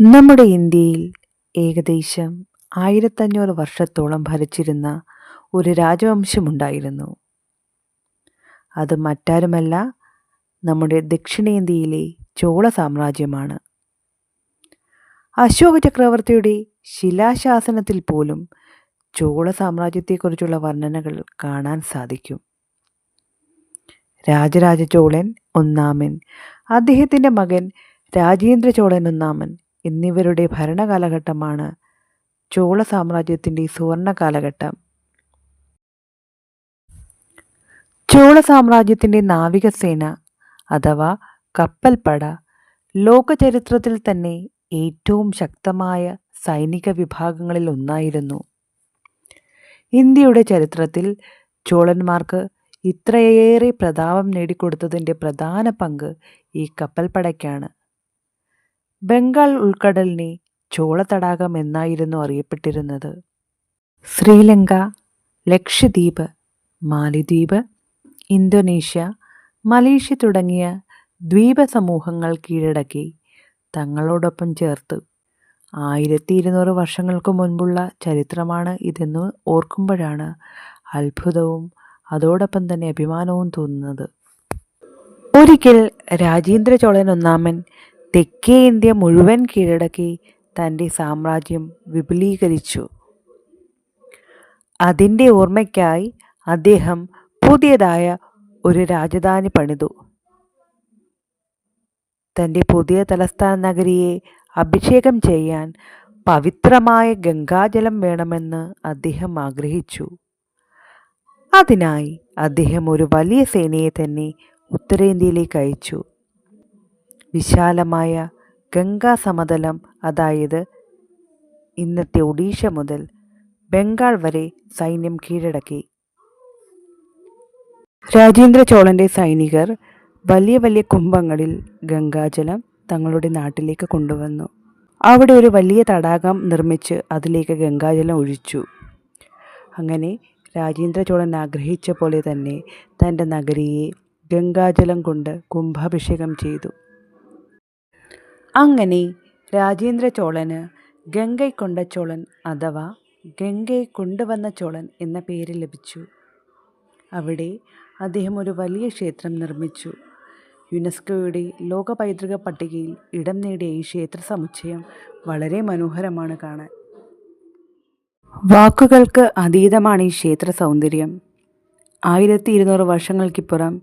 നമ്മുടെ ഇന്ത്യയിൽ ഏകദേശം ആയിരത്തഞ്ഞൂറ് വർഷത്തോളം ഭരിച്ചിരുന്ന ഒരു രാജവംശമുണ്ടായിരുന്നു. അത് മറ്റാരുമല്ല നമ്മുടെ ദക്ഷിണേന്ത്യയിലെ ചോള സാമ്രാജ്യമാണ്. അശോക ചക്രവർത്തിയുടെ ശിലാശാസനത്തിൽ പോലും ചോള സാമ്രാജ്യത്തെക്കുറിച്ചുള്ള വർണനകൾ കാണാൻ സാധിക്കും. രാജരാജ ചോളൻ ഒന്നാമൻ അദ്ദേഹത്തിന്റെ മകൻ രാജേന്ദ്ര ചോളൻ ഒന്നാമൻ എന്നിവരുടെ ഭരണകാലഘട്ടമാണ് ചോള സാമ്രാജ്യത്തിന്റെ സുവർണ കാലഘട്ടം ചോള സാമ്രാജ്യത്തിന്റെ നാവികസേന അഥവാ കപ്പൽപ്പട ലോകചരിത്രത്തിൽ തന്നെ ഏറ്റവും ശക്തമായ സൈനിക വിഭാഗങ്ങളിൽ ഒന്നായിരുന്നു. ഇന്ത്യയുടെ ചരിത്രത്തിൽ ചോളന്മാർക്ക് ഇത്രയേറെ പ്രതാപം നേടിക്കൊടുത്തതിന്റെ പ്രധാന പങ്ക് ഈ കപ്പൽപ്പടയ്ക്കാണ്. ബംഗാൾ ഉൾക്കടലിനെ ചോളതടാകം എന്നായിരുന്നു അറിയപ്പെട്ടിരുന്നത്. ശ്രീലങ്ക ലക്ഷദ്വീപ് മാലിദ്വീപ് ഇന്തോനേഷ്യ മലേഷ്യ തുടങ്ങിയ ദ്വീപ സമൂഹങ്ങൾ കീഴടക്കി തങ്ങളോടൊപ്പം ചേർത്ത്. ആയിരത്തി ഇരുന്നൂറ് വർഷങ്ങൾക്ക് മുൻപുള്ള ചരിത്രമാണ് ഇതെന്ന് ഓർക്കുമ്പോഴാണ് അത്ഭുതവും അതോടൊപ്പം തന്നെ അഭിമാനവും തോന്നുന്നത്. ഒരിക്കൽ രാജേന്ദ്ര ചോളൻ ഒന്നാമൻ തെക്കേ ഇന്ത്യ മുഴുവൻ കീഴടക്കി തന്റെ സാമ്രാജ്യം വിപുലീകരിച്ചു. അതിന്റെ ഓർമ്മയ്ക്കായി അദ്ദേഹം പുതിയതായ ഒരു രാജധാനി പണിതു. തന്റെ പുതിയ തലസ്ഥാന നഗരിയെ അഭിഷേകം ചെയ്യാൻ പവിത്രമായ ഗംഗാജലം വേണമെന്ന് അദ്ദേഹം ആഗ്രഹിച്ചു. അതിനായി അദ്ദേഹം ഒരു വലിയ സേനയെ തന്നെ ഉത്തരേന്ത്യയിലേക്ക് അയച്ചു. വിശാലമായ ഗംഗാ സമതലം അതായത് ഇന്നത്തെ ഒഡീഷ മുതൽ ബംഗാൾ വരെ സൈന്യം കീഴടക്കി. രാജേന്ദ്ര ചോളന്റെ സൈനികർ വലിയ വലിയ കുംഭങ്ങളിൽ ഗംഗാജലം തങ്ങളുടെ നാട്ടിലേക്ക് കൊണ്ടുവന്നു. അവിടെ ഒരു വലിയ തടാകം നിർമ്മിച്ച് അതിലേക്ക് ഗംഗാജലം ഒഴിച്ചു. അങ്ങനെ രാജേന്ദ്ര ചോളൻ ആഗ്രഹിച്ച പോലെ തന്നെ തന്റെ നഗരിയെ ഗംഗാജലം കൊണ്ട് കുംഭാഭിഷേകം ചെയ്തു. അങ്ങനെ രാജേന്ദ്ര ചോളന് ഗംഗൈക്കൊണ്ട ചോളൻ അഥവാ ഗംഗയെ കൊണ്ടുവന്ന ചോളൻ എന്ന പേര് ലഭിച്ചു. അവിടെ അദ്ദേഹം ഒരു വലിയ ക്ഷേത്രം നിർമ്മിച്ചു. യുനെസ്കോയുടെ ലോക പൈതൃക പട്ടികയിൽ ഇടം നേടിയ ഈ ക്ഷേത്ര സമുച്ചയം വളരെ മനോഹരമാണ് കാണാൻ. വാക്കുകൾക്ക് അതീതമാണ് ഈ ക്ഷേത്ര സൗന്ദര്യം. ആയിരത്തി ഇരുന്നൂറ് വർഷങ്ങൾക്കിപ്പുറം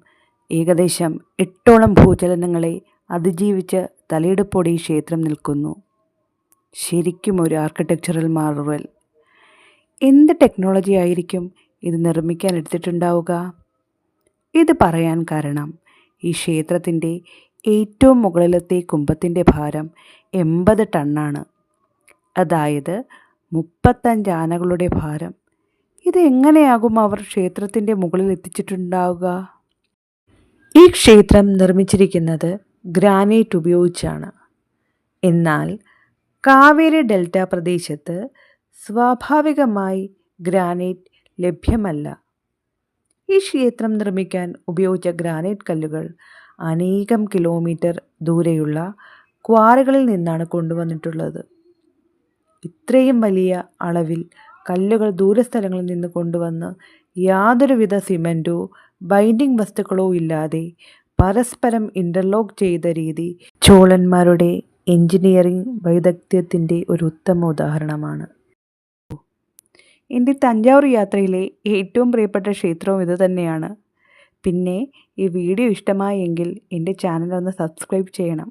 ഏകദേശം എട്ടോളം ഭൂചലനങ്ങളെ അതിജീവിച്ച് തലയെടുപ്പോടെ ഈ ക്ഷേത്രം നിൽക്കുന്നു. ശരിക്കും ഒരു ആർക്കിടെക്ചറൽ മാർവൽ എന്ത് ടെക്നോളജി ആയിരിക്കും ഇത് നിർമ്മിക്കാൻ എടുത്തിട്ടുണ്ടാവുക? ഇത് പറയാൻ കാരണം ഈ ക്ഷേത്രത്തിന്റെ ഏറ്റവും മുകളിലത്തെ കുംഭത്തിന്റെ ഭാരം എൺപത് ടണ്ണാണ്. അതായത് മുപ്പത്തഞ്ച് ആനകളുടെ ഭാരം. ഇത് എങ്ങനെയാകും അവർ ക്ഷേത്രത്തിന്റെ മുകളിൽ എത്തിച്ചിട്ടുണ്ടാവുക? ഈ ക്ഷേത്രം നിർമ്മിച്ചിരിക്കുന്നത് ഗ്രാനൈറ്റ് ഉപയോഗിച്ചാണ്. എന്നാൽ കാവേരി ഡെൽറ്റ പ്രദേശത്ത് സ്വാഭാവികമായി ഗ്രാനൈറ്റ് ലഭ്യമല്ല. ഈ ക്ഷേത്രം നിർമ്മിക്കാൻ ഉപയോഗിച്ച ഗ്രാനൈറ്റ് കല്ലുകൾ അനേകം കിലോമീറ്റർ ദൂരെയുള്ള ക്വാറികളിൽ നിന്നാണ് കൊണ്ടുവന്നിട്ടുള്ളത്. ഇത്രയും വലിയ അളവിൽ കല്ലുകൾ ദൂരസ്ഥലങ്ങളിൽ നിന്ന് കൊണ്ടുവന്ന് യാതൊരുവിധ സിമന്റോ ബൈൻഡിംഗ് വസ്തുക്കളോ ഇല്ലാതെ പരസ്പരം ഇന്റർലോക്ക് ചെയ്ത രീതി ചോളന്മാരുടെ എഞ്ചിനീയറിംഗ് വൈദഗ്ധ്യത്തിന്റെ ഒരു ഉത്തമ ഉദാഹരണമാണ്. എന്റെ തഞ്ചാവൂർ യാത്രയിലെ ഏറ്റവും പ്രിയപ്പെട്ട ക്ഷേത്രവും ഇത് തന്നെയാണ്. പിന്നെ ഈ വീഡിയോ ഇഷ്ടമായെങ്കിൽ എന്റെ ചാനൽ ഒന്ന് സബ്സ്ക്രൈബ് ചെയ്യണം.